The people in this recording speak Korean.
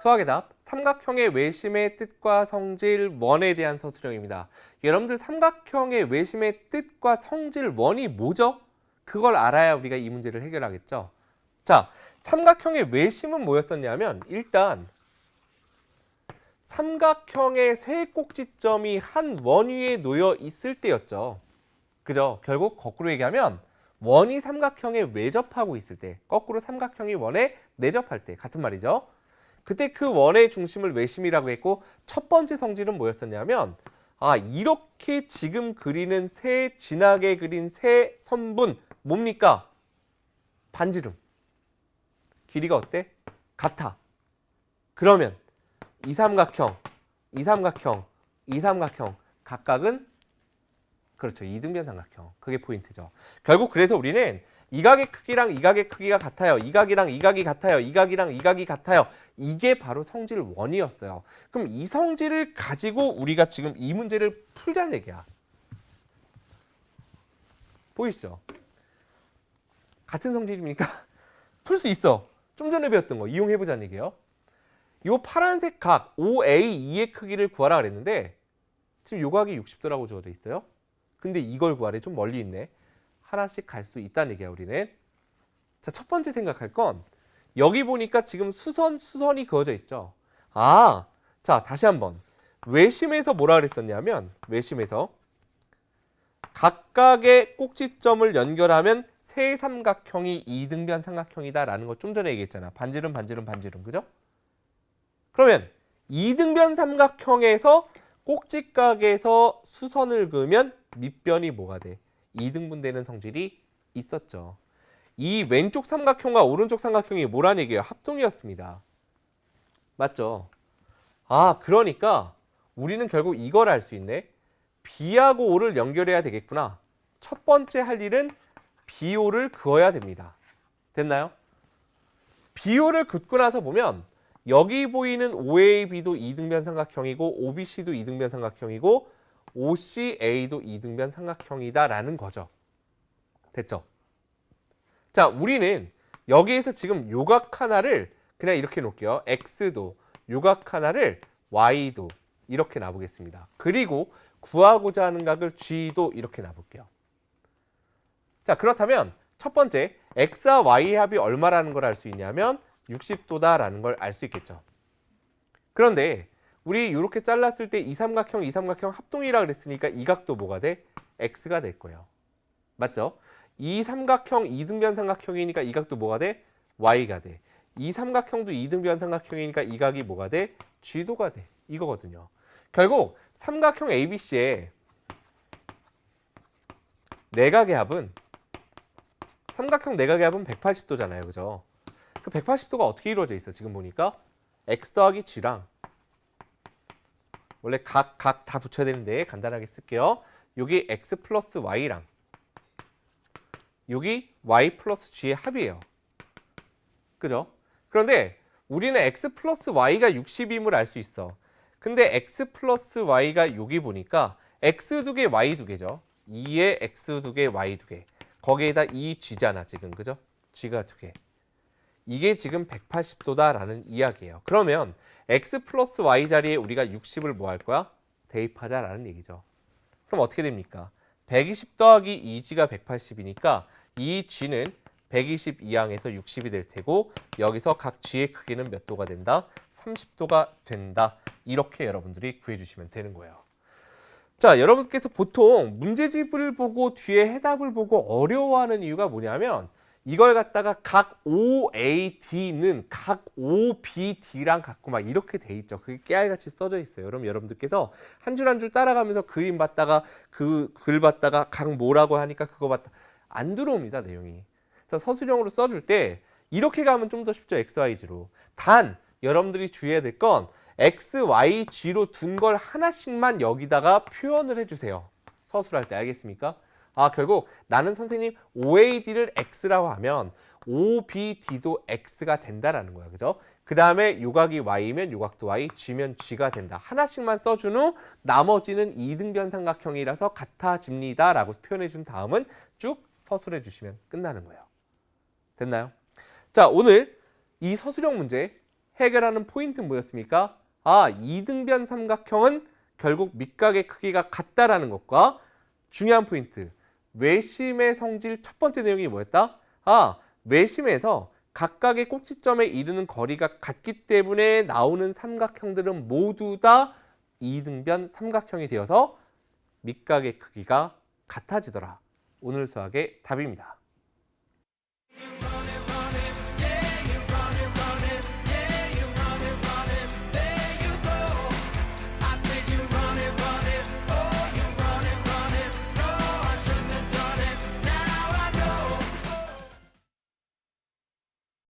수학의 답 삼각형의 외심의 뜻과 성질 원에 대한 서술형입니다. 여러분들 삼각형의 외심의 뜻과 성질 원이 뭐죠? 그걸 알아야 우리가 이 문제를 해결하겠죠. 자, 삼각형의 외심은 뭐였었냐면 일단 삼각형의 세 꼭지점이 한 원 위에 놓여 있을 때였죠. 그죠? 결국 거꾸로 얘기하면 원이 삼각형에 외접하고 있을 때, 거꾸로 삼각형이 원에 내접할 때 같은 말이죠. 그때 그 원의 중심을 외심이라고 했고 첫 번째 성질은 뭐였었냐면 아 이렇게 지금 그리는 세 진하게 그린 세 선분 뭡니까? 반지름. 길이가 어때? 같아. 그러면 이 삼각형, 이 삼각형, 이 삼각형 각각은 그렇죠. 이등변 삼각형. 그게 포인트죠. 결국 그래서 우리는 이 각의 크기랑 이 각의 크기가 같아요. 이 각이랑 이 각이 같아요. 이 각이랑 이 각이 같아요. 이게 바로 성질 원이었어요. 그럼 이 성질을 가지고 우리가 지금 이 문제를 풀자는 얘기야. 보이시죠? 같은 성질입니까? 풀 수 있어. 좀 전에 배웠던 거 이용해 보자는 얘기예요. 요 파란색 각 OA2의 크기를 구하라 그랬는데 지금 요 각이 60도라고 주어져 있어요. 근데 이걸 구하래 좀 멀리 있네. 하나씩 갈 수 있다는 얘기야 우리는. 자, 첫 번째 생각할 건 여기 보니까 지금 수선 수선이 그어져 있죠. 아, 자 다시 한번 외심에서 뭐라 그랬었냐면 외심에서 각각의 꼭지점을 연결하면 세 삼각형이 이등변 삼각형이다라는 거 좀 전에 얘기했잖아. 반지름, 반지름, 반지름, 그죠? 그러면 이등변 삼각형에서 꼭지각에서 수선을 그으면 밑변이 뭐가 돼? 이등분되는 성질이 있었죠. 이 왼쪽 삼각형과 오른쪽 삼각형이 뭐란 얘기예요? 합동이었습니다. 맞죠? 아, 그러니까 우리는 결국 이걸 알 수 있네. B하고 O를 연결해야 되겠구나. 첫 번째 할 일은 BO를 그어야 됩니다. 됐나요? BO를 긋고 나서 보면 여기 보이는 OAB도 이등변 삼각형이고 OBC도 이등변 삼각형이고 OCA도 이등변 삼각형이다라는 거죠. 됐죠? 자, 우리는 여기에서 지금 요각 하나를 그냥 이렇게 놓을게요. X도 요각 하나를 Y도 이렇게 놔보겠습니다. 그리고 구하고자 하는 각을 G도 이렇게 놔볼게요. 자, 그렇다면 첫 번째 X와 Y의 합이 얼마라는 걸 알 수 있냐면 60도다라는 걸 알 수 있겠죠. 그런데 우리 이렇게 잘랐을 때 이 삼각형, 이 삼각형 합동이라 그랬으니까 이 각도 뭐가 돼? X가 될 거예요. 맞죠? 이 삼각형 이등변 삼각형이니까 이 각도 뭐가 돼? Y가 돼. 이 삼각형도 이등변 삼각형이니까 이 각이 뭐가 돼? G도가 돼. 이거거든요. 결국 삼각형 ABC의 내각의 합은 삼각형 내각의 합은 180도잖아요. 그죠? 그 180도가 어떻게 이루어져 있어? 지금 보니까 x 더하기 g랑 원래 각 각 다 붙여야 되는데 간단하게 쓸게요. 여기 x 플러스 y랑 여기 y 플러스 g의 합이에요. 그죠? 그런데 우리는 x 플러스 y가 60임을 알 수 있어. 근데 x 플러스 y가 여기 보니까 x 두 개, y 두 개죠. 2에 x 두 개, y 두 개. 거기에다 2g잖아 지금 그죠? g가 두 개. 이게 지금 180도다라는 이야기예요. 그러면 x 플러스 y 자리에 우리가 60을 뭐 할 거야? 대입하자라는 얘기죠. 그럼 어떻게 됩니까? 120 더하기 2g가 180이니까 이 g는 120 이항에서 60이 될 테고 여기서 각 g의 크기는 몇 도가 된다? 30도가 된다. 이렇게 여러분들이 구해주시면 되는 거예요. 자, 여러분께서 보통 문제집을 보고 뒤에 해답을 보고 어려워하는 이유가 뭐냐면 이걸 갖다가 각 OAD는 각 OBD랑 같고 막 이렇게 돼 있죠. 그게 깨알같이 써져 있어요. 그럼 여러분들께서 한줄 한 줄 따라가면서 그림 봤다가 그 글 봤다가 각 뭐라고 하니까 그거 봤다 안 들어옵니다 내용이. 그래서 서술형으로 써줄 때 이렇게 가면 좀 더 쉽죠. XYG로. 단 여러분들이 주의해야 될 건 X, Y, G로 둔 걸 하나씩만 여기다가 표현을 해주세요. 서술할 때 알겠습니까? 아 결국 나는 선생님 OAD를 X라고 하면 OBD도 X가 된다라는 거야. 그죠? 그 다음에 요각이 Y면 요각도 Y, G면 G가 된다. 하나씩만 써준 후 나머지는 이등변 삼각형이라서 같아집니다. 라고 표현해 준 다음은 쭉 서술해 주시면 끝나는 거예요. 됐나요? 자 오늘 이 서술형 문제 해결하는 포인트는 뭐였습니까? 아, 이등변 삼각형은 결국 밑각의 크기가 같다라는 것과 중요한 포인트. 외심의 성질 첫 번째 내용이 뭐였다? 아, 외심에서 각각의 꼭지점에 이르는 거리가 같기 때문에 나오는 삼각형들은 모두 다 이등변 삼각형이 되어서 밑각의 크기가 같아지더라. 오늘 수학의 답입니다.